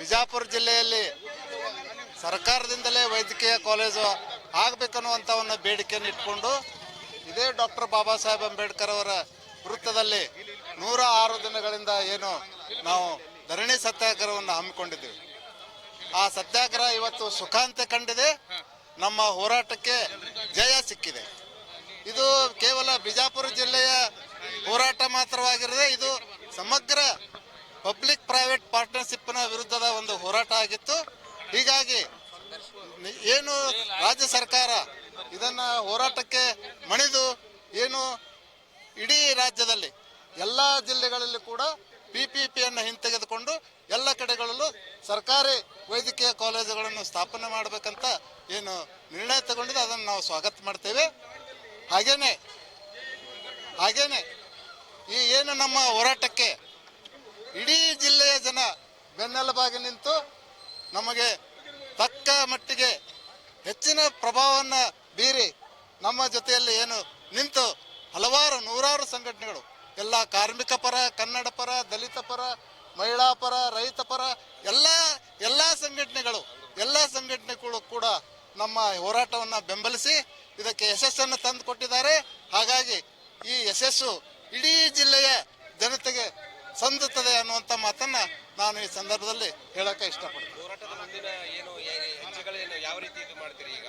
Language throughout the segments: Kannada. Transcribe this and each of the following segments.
ಬಿಜಾಪುರ ಜಿಲ್ಲೆಯಲ್ಲಿ ಸರ್ಕಾರದಿಂದಲೇ ವೈದ್ಯಕೀಯ ಕಾಲೇಜು ಆಗಬೇಕನ್ನುವಂಥ ಒಂದು ಬೇಡಿಕೆಯನ್ನು ಇಟ್ಕೊಂಡು ಇದೇ ಡಾಕ್ಟರ್ ಬಾಬಾ ಸಾಹೇಬ್ ಅಂಬೇಡ್ಕರ್ ಅವರ ವೃತ್ತದಲ್ಲಿ ನೂರ ಆರು ದಿನಗಳಿಂದ ಏನು ನಾವು ಧರಣಿ ಸತ್ಯಾಗ್ರಹವನ್ನು ಹಮ್ಮಿಕೊಂಡಿದ್ದೀವಿ. ಆ ಸತ್ಯಾಗ್ರಹ ಇವತ್ತು ಸುಖಾಂತ್ಯ ಕಂಡಿದೆ, ನಮ್ಮ ಹೋರಾಟಕ್ಕೆ ಜಯ ಸಿಕ್ಕಿದೆ. ಇದು ಕೇವಲ ಬಿಜಾಪುರ ಜಿಲ್ಲೆಯ ಹೋರಾಟ ಮಾತ್ರವಾಗಿರದೆ, ಇದು ಸಮಗ್ರ ಪಬ್ಲಿಕ್ ಪ್ರೈವೇಟ್ ಪಾರ್ಟ್ನರ್ಶಿಪ್ನ ವಿರುದ್ಧದ ಒಂದು ಹೋರಾಟ ಆಗಿತ್ತು. ಹೀಗಾಗಿ ಏನು ರಾಜ್ಯ ಸರ್ಕಾರ ಇದನ್ನ ಹೋರಾಟಕ್ಕೆ ಮಣಿದು ಏನು ಇಡೀ ರಾಜ್ಯದಲ್ಲಿ ಎಲ್ಲ ಜಿಲ್ಲೆಗಳಲ್ಲಿ ಕೂಡ ಪಿ ಪಿ ಪಿಯನ್ನು ಹಿಂತೆಗೆದುಕೊಂಡು ಎಲ್ಲ ಕಡೆಗಳಲ್ಲೂ ಸರ್ಕಾರಿ ವೈದ್ಯಕೀಯ ಕಾಲೇಜುಗಳನ್ನು ಸ್ಥಾಪನೆ ಮಾಡಬೇಕಂತ ಏನು ನಿರ್ಣಯ ತಗೊಂಡಿದೆ, ಅದನ್ನು ನಾವು ಸ್ವಾಗತ ಮಾಡ್ತೇವೆ. ಹಾಗೇನೆ ಹಾಗೇನೆ ಈ ಏನು ನಮ್ಮ ಹೋರಾಟಕ್ಕೆ ಇಡೀ ಜಿಲ್ಲೆಯ ಜನ ಬೆನ್ನೆಲುಬಾಗಿ ನಿಂತು ನಮಗೆ ತಕ್ಕ ಮಟ್ಟಿಗೆ ಹೆಚ್ಚಿನ ಪ್ರಭಾವವನ್ನು ಬೀರಿ ನಮ್ಮ ಜೊತೆಯಲ್ಲಿ ಏನು ನಿಂತು ಹಲವಾರು ನೂರಾರು ಸಂಘಟನೆಗಳು, ಎಲ್ಲ ಕಾರ್ಮಿಕ ಪರ, ಕನ್ನಡ ಪರ, ದಲಿತ ಪರ, ಮಹಿಳಾ ಪರ, ರೈತ ಪರ, ಎಲ್ಲ ಎಲ್ಲ ಸಂಘಟನೆಗಳು ಎಲ್ಲ ಸಂಘಟನೆಗಳು ಕೂಡ ನಮ್ಮ ಹೋರಾಟವನ್ನು ಬೆಂಬಲಿಸಿ ಇದಕ್ಕೆ ಯಶಸ್ಸನ್ನು ತಂದು ಕೊಟ್ಟಿದ್ದಾರೆ ಹಾಗಾಗಿ ಈ ಯಶಸ್ಸು ಇಡೀ ಜಿಲ್ಲೆಯ ಜನತೆಗೆ ಸಂದುತ್ತದೆ ಅನ್ನುವಂಥ ಮಾತನ್ನ ನಾನು ಈ ಸಂದರ್ಭದಲ್ಲಿ ಹೇಳಕ್ಕೆ ಇಷ್ಟಪಡ್ತೀನಿ. ಹೋರಾಟದ ಮುಂದಿನ ಏನು ಹೆಜ್ಜೆಗಳೇನು ಯಾವ ರೀತಿ ಇದು ಮಾಡ್ತೀರಿ ಈಗ?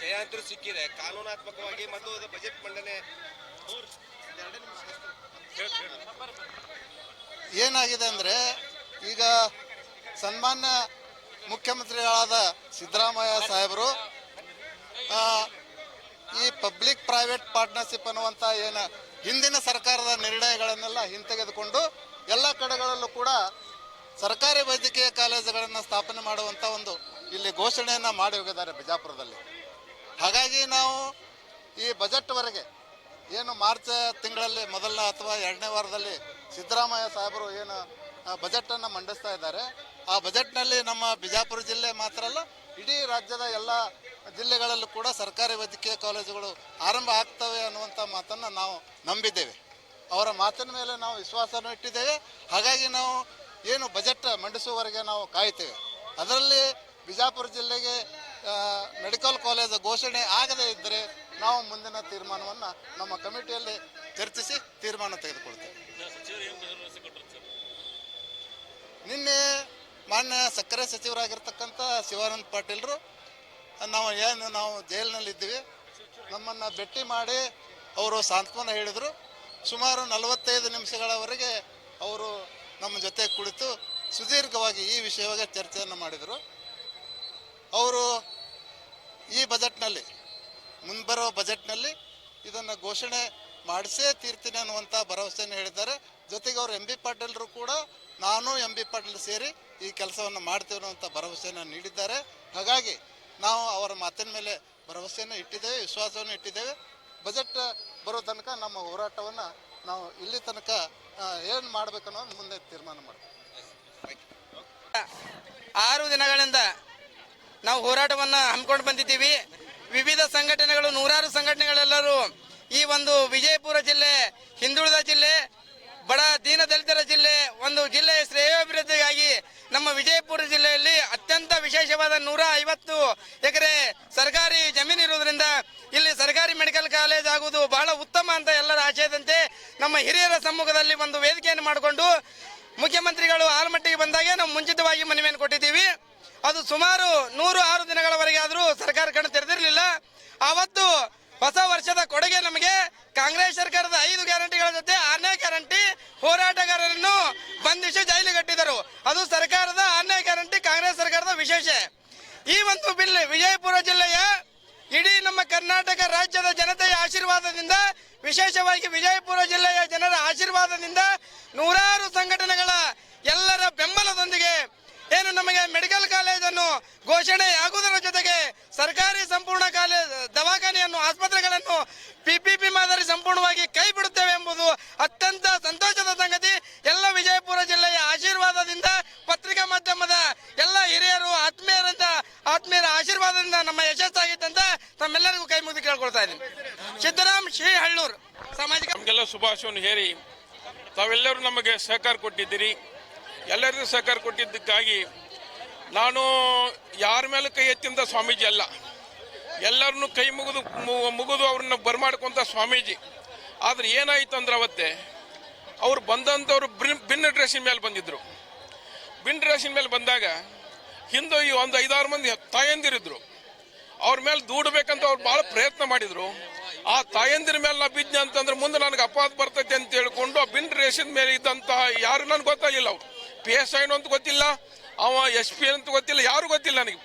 ಜಯ ಅಂತೂ ಸಿಕ್ಕಿದೆ ಕಾನೂನಾತ್ಮಕವಾಗಿ ಮತ್ತು ಅದು ಬಜೆಟ್ ಮಂಡನೆ ಏನಾಗಿದೆ ಅಂದರೆ ಈಗ ಸನ್ಮಾನ್ಯ ಮುಖ್ಯಮಂತ್ರಿಗಳಾದ ಸಿದ್ದರಾಮಯ್ಯ ಸಾಹೇಬರು ಆ, ಈ ಪಬ್ಲಿಕ್ ಪ್ರೈವೇಟ್ ಪಾರ್ಟ್ನರ್ಶಿಪ್ ಅನ್ನುವಂಥ ಏನು ಹಿಂದಿನ ಸರ್ಕಾರದ ನಿರ್ಣಯಗಳನ್ನೆಲ್ಲ ಹಿಂತೆಗೆದುಕೊಂಡು ಎಲ್ಲ ಕಡೆಗಳಲ್ಲೂ ಕೂಡ ಸರ್ಕಾರಿ ವೈದ್ಯಕೀಯ ಕಾಲೇಜುಗಳನ್ನು ಸ್ಥಾಪನೆ ಮಾಡುವಂಥ ಒಂದು ಇಲ್ಲಿ ಘೋಷಣೆಯನ್ನು ಮಾಡಿ ಹೋಗಿದ್ದಾರೆ ಬಿಜಾಪುರದಲ್ಲಿ. ಹಾಗಾಗಿ ನಾವು ಈ ಬಜೆಟ್ವರೆಗೆ ಏನು ಮಾರ್ಚ್ ತಿಂಗಳಲ್ಲಿ ಮೊದಲ ಅಥವಾ ಎರಡನೇ ವಾರದಲ್ಲಿ ಸಿದ್ದರಾಮಯ್ಯ ಸಾಹೇಬರು ಏನು ಬಜೆಟನ್ನು ಮಂಡಿಸ್ತಾ ಇದ್ದಾರೆ. ಆ ಬಜೆಟ್ನಲ್ಲಿ ನಮ್ಮ ಬಿಜಾಪುರ ಜಿಲ್ಲೆ ಮಾತ್ರ ಅಲ್ಲ, ಇಡೀ ರಾಜ್ಯದ ಎಲ್ಲ ಜಿಲ್ಲೆಗಳಲ್ಲೂ ಕೂಡ ಸರ್ಕಾರಿ ವೈದ್ಯಕೀಯ ಕಾಲೇಜುಗಳು ಆರಂಭ ಆಗ್ತವೆ ಅನ್ನುವಂಥ ಮಾತನ್ನು ನಾವು ನಂಬಿದ್ದೇವೆ. ಅವರ ಮಾತಿನ ಮೇಲೆ ನಾವು ವಿಶ್ವಾಸವನ್ನು ಇಟ್ಟಿದ್ದೇವೆ. ಹಾಗಾಗಿ ನಾವು ಏನು ಬಜೆಟ್ ಮಂಡಿಸುವವರೆಗೆ ನಾವು ಕಾಯ್ತೇವೆ ಅದರಲ್ಲಿ ಬಿಜಾಪುರ ಜಿಲ್ಲೆಗೆ ಮೆಡಿಕಲ್ ಕಾಲೇಜ್ ಘೋಷಣೆ ಆಗದೇ ಇದ್ದರೆ ನಾವು ಮುಂದಿನ ತೀರ್ಮಾನವನ್ನು ನಮ್ಮ ಕಮಿಟಿಯಲ್ಲಿ ಚರ್ಚಿಸಿ ತೀರ್ಮಾನ ತೆಗೆದುಕೊಳ್ತೇವೆ. ನಿನ್ನೆ ಮಾನ್ಯ ಸಕ್ಕರೆ ಸಚಿವರಾಗಿರ್ತಕ್ಕಂಥ ಶಿವಾನಂದ ಪಾಟೀಲ್ರು ನಾವು ಏನು ನಾವು ಜೈಲಿನಲ್ಲಿದ್ದೀವಿ. ನಮ್ಮನ್ನು ಭೇಟಿ ಮಾಡಿ ಅವರು ಸಾಂತ್ವನ ಹೇಳಿದರು. ಸುಮಾರು ನಲವತ್ತೈದು ನಿಮಿಷಗಳವರೆಗೆ ಅವರು ನಮ್ಮ ಜೊತೆ ಕುಳಿತು ಸುದೀರ್ಘವಾಗಿ ಈ ವಿಷಯವಾಗಿ ಚರ್ಚೆಯನ್ನು ಮಾಡಿದರು. ಅವರು ಈ ಬಜೆಟ್ನಲ್ಲಿ ಮುಂಬರೋ ಬಜೆಟ್ನಲ್ಲಿ ಇದನ್ನು ಘೋಷಣೆ ಮಾಡಿಸೇ ತೀರ್ತೀನಿ ಅನ್ನುವಂಥ ಭರವಸೆಯನ್ನು ಹೇಳಿದ್ದಾರೆ. ಜೊತೆಗೆ ಅವರು ಎಂ ಬಿ ಪಾಟೀಲರು ಕೂಡ ನಾನು ಎಂ ಬಿ ಪಾಟೀಲ್ ಸೇರಿ ಈ ಕೆಲಸವನ್ನು ಮಾಡ್ತೀವಿ ಅನ್ನುವಂಥ ಭರವಸೆಯನ್ನು ನೀಡಿದ್ದಾರೆ. ಹಾಗಾಗಿ ನಾವು ಅವರ ಮಾತಿನ ಮೇಲೆ ಭರವಸೆಯನ್ನು ಇಟ್ಟಿದ್ದೇವೆ, ವಿಶ್ವಾಸವನ್ನು ಇಟ್ಟಿದ್ದೇವೆ. ಬಜೆಟ್ ಬರೋ ತನಕ ನಮ್ಮ ಹೋರಾಟವನ್ನು ನಾವು ಇಲ್ಲಿ ತನಕ ಏನು ಮಾಡಬೇಕನ್ನೋ ಮುಂದೆ ತೀರ್ಮಾನ ಮಾಡ್ತೀವಿ. ಆರು ದಿನಗಳಿಂದ ನಾವು ಹೋರಾಟವನ್ನು ಹಮ್ಮಿಕೊಂಡು ಬಂದಿದ್ದೀವಿ. ವಿವಿಧ ಸಂಘಟನೆಗಳು, ನೂರಾರು ಸಂಘಟನೆಗಳೆಲ್ಲರೂ ಈ ಒಂದು ವಿಜಯಪುರ ಜಿಲ್ಲೆ, ಹಿಂದುಳಿದ ಜಿಲ್ಲೆ, ಬಡ ದೀನ ದಲಿತರ ಜಿಲ್ಲೆ, ಒಂದು ಜಿಲ್ಲೆಯ ಶ್ರೇಯೋಭಿವೃದ್ಧಿಗಾಗಿ ನಮ್ಮ ವಿಜಯಪುರ ಜಿಲ್ಲೆಯಲ್ಲಿ ಅತ್ಯಂತ ವಿಶೇಷವಾದ ನೂರ ಐವತ್ತು ಎಕರೆ ಸರ್ಕಾರಿ ಜಮೀನು ಇರುವುದರಿಂದ ಇಲ್ಲಿ ಸರ್ಕಾರಿ ಮೆಡಿಕಲ್ ಕಾಲೇಜ್ ಆಗುವುದು ಬಹಳ ಉತ್ತಮ ಅಂತ ಎಲ್ಲರ ಆಶಯದಂತೆ ನಮ್ಮ ಹಿರಿಯರ ಸಮ್ಮುಖದಲ್ಲಿ ಒಂದು ವೇದಿಕೆಯನ್ನು ಮಾಡಿಕೊಂಡು ಮುಖ್ಯಮಂತ್ರಿಗಳು ಆಲ್ಮಟ್ಟಿಗೆ ಬಂದಾಗ ನಾವು ಮುಂಚಿತವಾಗಿ ಮನವಿಯನ್ನು ಕೊಟ್ಟಿದ್ದೀವಿ. ಅದು ಸುಮಾರು ನೂರು ಆರು ದಿನಗಳವರೆಗೆ ಆದರೂ ಸರ್ಕಾರ ಕಣ್ಣು ತೆರೆದಿರಲಿಲ್ಲ. ಆವತ್ತು ಹೊಸ ವರ್ಷದ ಕೊಡುಗೆ ನಮಗೆ ಕಾಂಗ್ರೆಸ್ ಸರ್ಕಾರದ ಐದು ಗ್ಯಾರಂಟಿಗಳ ಜೊತೆ ಆರನೇ ಗ್ಯಾರಂಟಿ ಹೋರಾಟಗಾರರನ್ನು ಬಂಧಿಸಿ ಜೈಲಿಗಟ್ಟಿದರು ಅದು ಸರ್ಕಾರದ ಆರನೇ ಗ್ಯಾರಂಟಿ ಕಾಂಗ್ರೆಸ್ ವಿಶೇಷ. ಈ ಒಂದು ಬಿಲ್ ವಿಜಯಪುರ ಜಿಲ್ಲೆಯ ಇಡೀ ನಮ್ಮ ಕರ್ನಾಟಕ ರಾಜ್ಯದ ಜನತೆಯ ಆಶೀರ್ವಾದದಿಂದ, ವಿಶೇಷವಾಗಿ ವಿಜಯಪುರ ಜಿಲ್ಲೆಯ ಜನರ ಆಶೀರ್ವಾದದಿಂದ ನೂರಾರು ಸಂಘಟನೆಗಳ ಎಲ್ಲರ ಬೆಂಬಲದೊಂದಿಗೆ ಏನು ನಮಗೆ ಮೆಡಿಕಲ್ ಕಾಲೇಜನ್ನು ಘೋಷಣೆ ಆಗುವುದರ ಜೊತೆಗೆ ಸರ್ಕಾರಿ ಸಂಪೂರ್ಣ ಕಾಲೇಜ್ ದವಾಖಾನೆಯನ್ನು, ಆಸ್ಪತ್ರೆಗಳನ್ನು ಪಿಪಿಪಿ ಮಾದರಿ ಸಂಪೂರ್ಣವಾಗಿ ಕೈ ಬಿಡುತ್ತೇವೆ ಎಂಬುದು ಅತ್ಯಂತ ಸಂತೋಷದ ಸಂಗತಿ. ಆತ್ಮೀಯರ ಆಶೀರ್ವಾದದಿಂದ ನಮ್ಮ ಯಶಸ್ಸಾಗಿತ್ತಂತ ತಮ್ಮೆಲ್ಲರಿಗೂ ಕೈ ಮುಗಿದು ಕೇಳ್ಕೊಳ್ತಾ ಇದ್ದೀನಿ. ಸಿದ್ದರಾಮ್ ಶ್ರೀ ಹಳ್ಳೂರು ಸಾಮಾಜಿಕ ನಮಗೆಲ್ಲ ಶುಭಾಶಯವನ್ನು ಹೇರಿ ತಾವೆಲ್ಲರೂ ನಮಗೆ ಸಹಕಾರ ಕೊಟ್ಟಿದ್ದೀರಿ. ಎಲ್ಲರಿಗೂ ಸಹಕಾರ ಕೊಟ್ಟಿದ್ದಕ್ಕಾಗಿ ನಾನು ಯಾರ ಮೇಲೆ ಕೈ ಎತ್ತಿಂದ ಸ್ವಾಮೀಜಿ ಅಲ್ಲ. ಎಲ್ಲರನ್ನು ಕೈ ಮುಗಿದು ಮುಗಿದು ಅವ್ರನ್ನ ಬರ್ಮಾಡ್ಕೊಂತ ಸ್ವಾಮೀಜಿ. ಆದ್ರೆ ಏನಾಯ್ತು ಅಂದ್ರೆ ಅವತ್ತೆ, ಅವ್ರು ಬಂದಂಥವ್ರು ಬಿನ್ ಡ್ರೆಸ್ಸಿನ ಮೇಲೆ ಬಂದಿದ್ರು. ಬಿನ್ ಡ್ರೆಸ್ಸಿನ ಮೇಲೆ ಬಂದಾಗ ಹಿಂದೆ ಈ ಒಂದು ಐದಾರು ಮಂದಿ ತಾಯಂದಿರಿದ್ರು. ಅವ್ರ ಮೇಲೆ ದೂಡಬೇಕಂತ ಅವ್ರು ಬಹಳ ಪ್ರಯತ್ನ ಮಾಡಿದ್ರು. ಆ ತಾಯಂದಿರ ಮೇಲೆ ನಾ ಬಿದ್ದೆ ಅಂತಂದ್ರೆ ಮುಂದೆ ನನಗೆ ಅಪವಾದ ಬರ್ತೈತೆ ಅಂತ ಹೇಳ್ಕೊಂಡು ಆ ಬಿನ್ ರೇಷನ್ ಮೇಲೆ ಇದ್ದಂತ ಯಾರು ನನಗೆ ಗೊತ್ತಾಗಿಲ್ಲ ಅವ್ರು. ಪಿ ಎಸ್ ಐನು ಅಂತ ಗೊತ್ತಿಲ್ಲ, ಅವ ಎಸ್ ಪಿ ಅಂತ ಗೊತ್ತಿಲ್ಲ, ಯಾರು ಗೊತ್ತಿಲ್ಲ ನನಗೆ.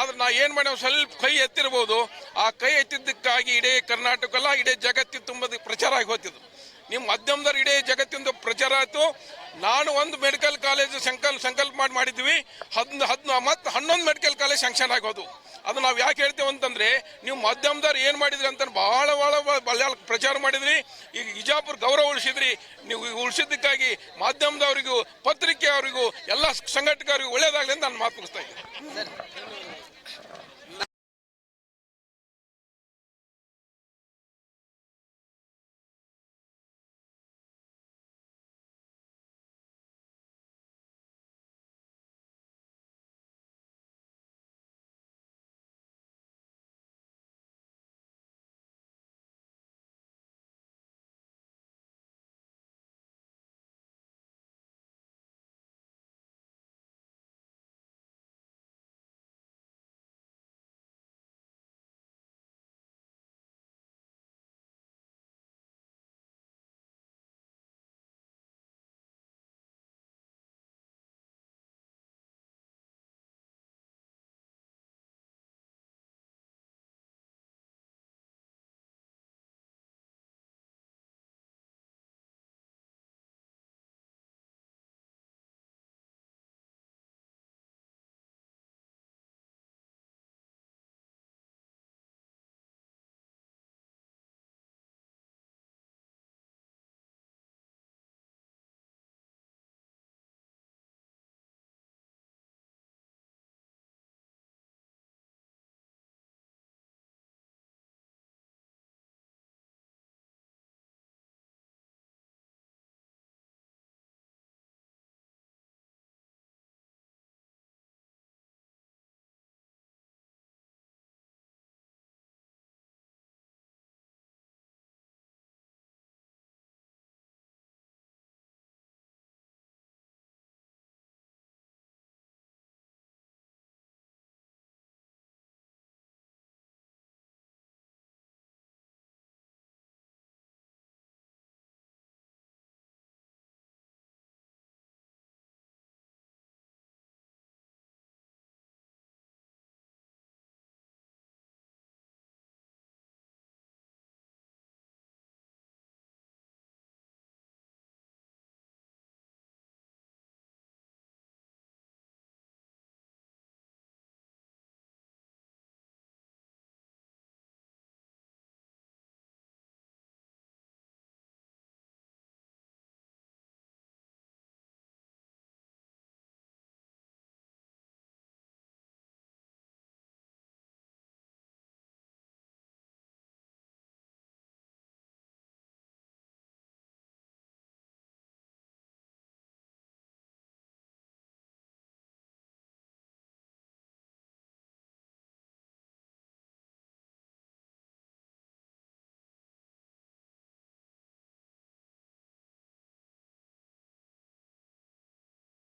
ಆದ್ರೆ ನಾ ಏನ್ ಮಾಡಿ ಸ್ವಲ್ಪ ಕೈ ಎತ್ತಿರ್ಬೋದು. ಆ ಕೈ ಎತ್ತಿದ್ದಕ್ಕಾಗಿ ಇಡೀ ಕರ್ನಾಟಕ ಅಲ್ಲ ಇಡೀ ಜಗತ್ತಿ ತುಂಬದ ಪ್ರಚಾರ ಆಗಿ ಹೋಗ್ತಿದ್ದು ನಿಮ್ಮ ಮಾಧ್ಯಮದವ್ರು ಇಡೀ ಜಗತ್ತಿಂದ ಪ್ರಚಾರ ಆಯ್ತು. ನಾನು ಒಂದು ಮೆಡಿಕಲ್ ಕಾಲೇಜ್ ಸಂಕಲ್ಪ ಸಂಕಲ್ಪ ಮಾಡಿ ಮಾಡಿದ್ವಿ. ಹದಿನೈದು ಹದ್ ಮತ್ತು ಹನ್ನೊಂದು ಮೆಡಿಕಲ್ ಕಾಲೇಜ್ ಸ್ಯಾಂಕ್ಷನ್ ಆಗೋದು. ಅದು ನಾವು ಯಾಕೆ ಹೇಳ್ತೇವೆ ಅಂತಂದ್ರೆ, ನೀವು ಮಾಧ್ಯಮದವ್ರು ಏನು ಮಾಡಿದ್ರಿ ಅಂತ ಬಹಳ ಬಹಳ ಬಹಳ ಪ್ರಚಾರ ಮಾಡಿದ್ರಿ. ಈಗ ಇಜಾಪುರ ಗೌರವ ಉಳಿಸಿದ್ರಿ. ನೀವು ಉಳಿಸಿದ್ದಕ್ಕಾಗಿ ಮಾಧ್ಯಮದವರಿಗೂ ಪತ್ರಿಕೆ ಅವರಿಗೂ ಎಲ್ಲ ಸಂಘಟಕರಿಗೂ ಒಳ್ಳೇದಾಗಲಿ ಅಂತ ನಾನು ಮಾತು ಮುಗಿಸ್ತಾ ಇದ್ದೀನಿ.